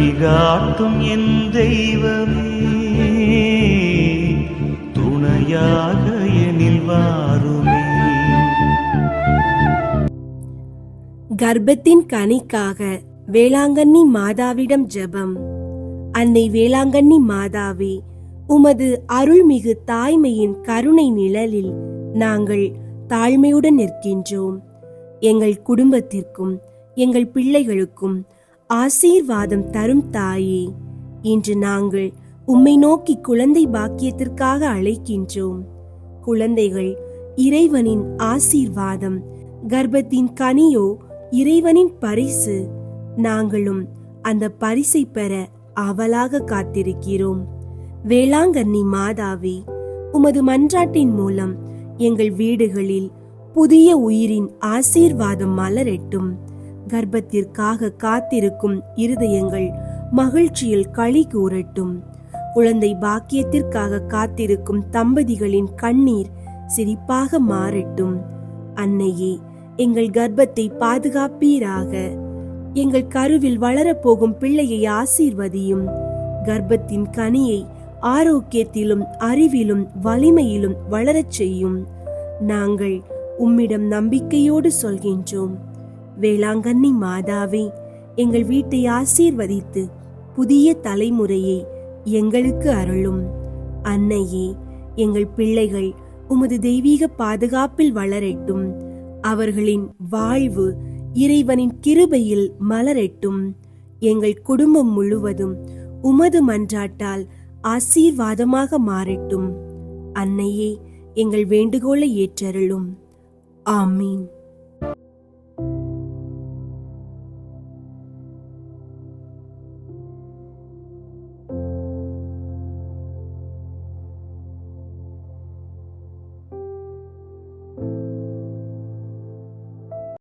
வழிகாட்டும் என் தெய்வமே. துணையாக எனில் வாருமே. கர்ப்பத்தின் கனிக்காக வேளாங்கண்ணி மாதாவிடம் ஜெபம். அன்னை வேளாங்கண்ணி மாதாவே உமது அருள்மிகு தாய்மையின் கருணை நிழலில் நாங்கள் தாழ்மையுடன் நிற்கின்றோம். எங்கள் குடும்பத்திற்கும் எங்கள் பிள்ளைகளுக்கும் ஆசீர்வாதம் தரும் தாயே இன்று நாங்கள் உம்மை நோக்கி குழந்தை பாக்கியத்திற்காக அழைக்கின்றோம். குழந்தைகள் இறைவனின் ஆசீர்வாதம் கர்ப்பத்தின் கனியோ இறைவனின் பரிசு நாங்களும் அந்த பரிசை பெற அவலாக காத்திருக்கிறோம். வேளாங்கண்ணி மாதாவே உமது மன்றாட்டின் மூலம் எங்கள் வீடுகளில் புதிய உயிரின் ஆசீர்வாதம் மலரட்டும். கர்ப்பத்திற்காக காத்திருக்கும் இருதயங்கள் மகிழ்ச்சியில் களி கூறட்டும் குழந்தை பாக்கியத்திற்காக காத்திருக்கும் தம்பதிகளின் கண்ணீர் சிரிப்பாக மாறட்டும். அன்னையே எங்கள் கர்ப்பத்தை பாதுகாப்பீராக. எங்கள் கருவில் வளரப்போகும் பிள்ளையை ஆசீர்வதியும். கர்ப்பத்தின் கனியை ஆரோக்கியத்திலும் அறிவிலும் வலிமையிலும் வளரச் செய்யும். நாங்கள் உம்மிடம் நம்பிக்கையோடு சொல்கின்றோம். வேளாங்கண்ணி மாதாவே எங்கள் வீட்டை ஆசீர்வதித்து புதிய தலைமுறையை எங்களுக்கு அருளும். அன்னையே எங்கள் பிள்ளைகள் உமது தெய்வீக பாதுகாப்பில் வளரட்டும். அவர்களின் வாழ்வு இறைவனின் கிருபையில் மலரட்டும். எங்கள் குடும்பம் முழுவதும் உமது மன்றாட்டால் ஆசீர்வாதமாக மாறட்டும். அன்னையே எங்கள் வேண்டுகோளை ஏற்றருளும். ஆமீன்.